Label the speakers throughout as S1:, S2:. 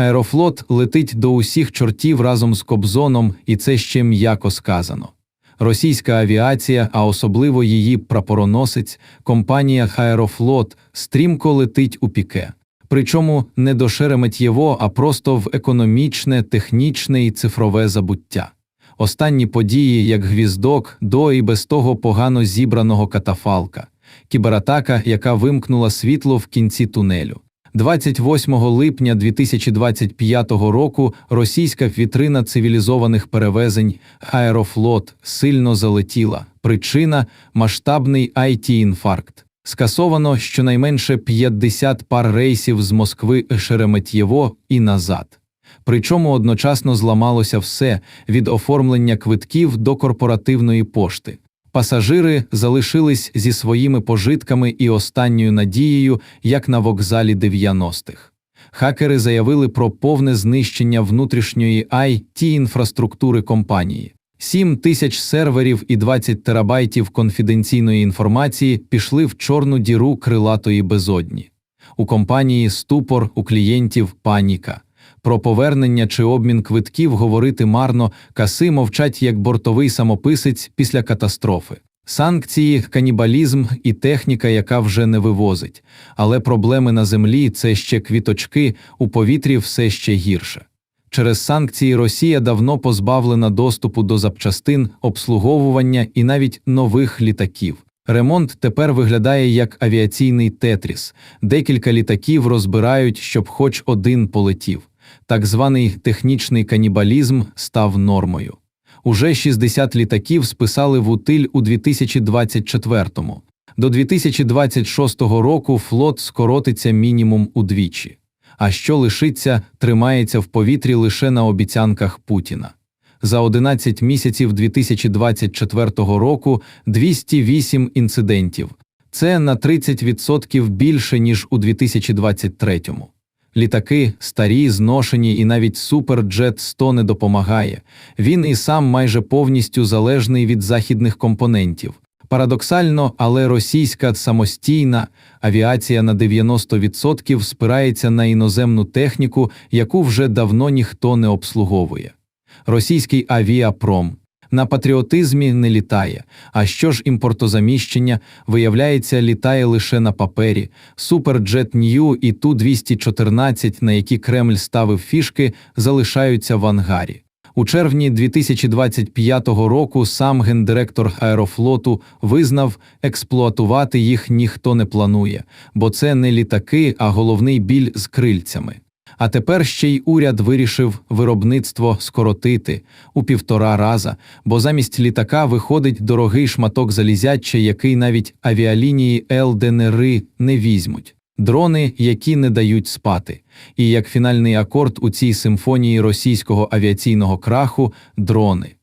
S1: Аерофлот летить до усіх чортів разом з Кобзоном, і це ще м'яко сказано. Російська авіація, а особливо її прапороносець, компанія Аерофлот, стрімко летить у піке. Причому не до Шереметьєво, а просто в економічне, технічне і цифрове забуття. Останні події, як гвіздок, до і без того погано зібраного катафалка, кібератака, яка вимкнула світло в кінці тунелю. 28 липня 2025 року російська вітрина цивілізованих перевезень Аерофлот сильно залетіла. Причина масштабний it інфаркт Скасовано щонайменше 50 пар рейсів з Москви Шереметьєво і назад. Причому одночасно зламалося все від оформлення квитків до корпоративної пошти. Пасажири залишились зі своїми пожитками і останньою надією, як на вокзалі 90-х. Хакери заявили про повне знищення внутрішньої it інфраструктури компанії. 7 тисяч серверів і 20 терабайтів конфіденційної інформації пішли в чорну діру крилатої безодні. У компанії ступор, у клієнтів паніка. Про повернення чи обмін квитків говорити марно, каси мовчать як бортовий самописець після катастрофи. Санкції, канібалізм і техніка, яка вже не вивозить. Але проблеми на землі це ще квіточки, у повітрі все ще гірше. Через санкції Росія давно позбавлена доступу до запчастин, обслуговування і навіть нових літаків. Ремонт тепер виглядає як авіаційний тетріс. Декілька літаків розбирають, щоб хоч один полетів. Так званий технічний канібалізм став нормою. Уже 60 літаків списали в утиль у 2024-му. До 2026 року флот скоротиться мінімум удвічі. А що лишиться, тримається в повітрі лише на обіцянках Путіна. За 11 місяців 2024 року 208 інцидентів. Це на 30% більше ніж у 2023-му. Літаки старі, зношені, і навіть суперджет 100 не допомагає. Він і сам майже повністю залежний від західних компонентів. Парадоксально, але російська самостійна авіація на 90% спирається на іноземну техніку, яку вже давно ніхто не обслуговує. Російський авіапром на патріотизмі не літає. А що ж імпортозаміщення, виявляється, літає лише на папері. Суперджет Нью і Ту-214, на які Кремль ставив фішки, залишаються в ангарі. У червні 2025 року сам гендиректор Аерофлоту визнав, експлуатувати їх ніхто не планує, бо це не літаки, а головний біль з крильцями. А тепер ще й уряд вирішив виробництво скоротити у півтора раза, бо замість літака виходить дорогий шматок залізяча, який навіть авіалінії ЛДНР не візьмуть. Дрони, які не дають спати, і як фінальний акорд у цій симфонії російського авіаційного краху дрони.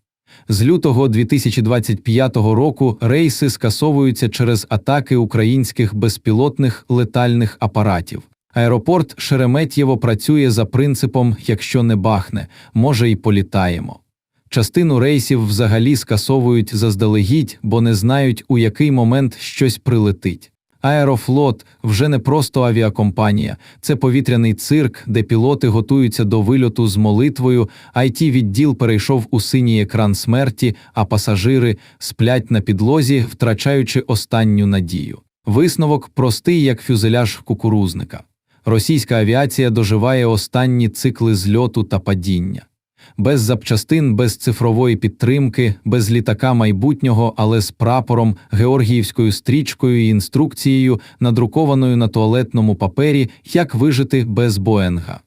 S1: З лютого 2025 року рейси скасовуються через атаки українських безпілотних летальних апаратів. Аеропорт Шереметьєво працює за принципом якщо не бахне, може й політаємо. Частину рейсів взагалі скасовують заздалегідь, бо не знають, у який момент щось прилетить. Аерофлот вже не просто авіакомпанія, це повітряний цирк, де пілоти готуються до вильоту з молитвою, it відділ перейшов у синій екран смерті, а пасажири сплять на підлозі, втрачаючи останню надію. Висновок простий, як фюзеляж кукурузника. Російська авіація доживає останні цикли зльоту та падіння. Без запчастин, без цифрової підтримки, без літака майбутнього, але з прапором, георгіївською стрічкою і інструкцією, надрукованою на туалетному папері, як вижити без Боенга.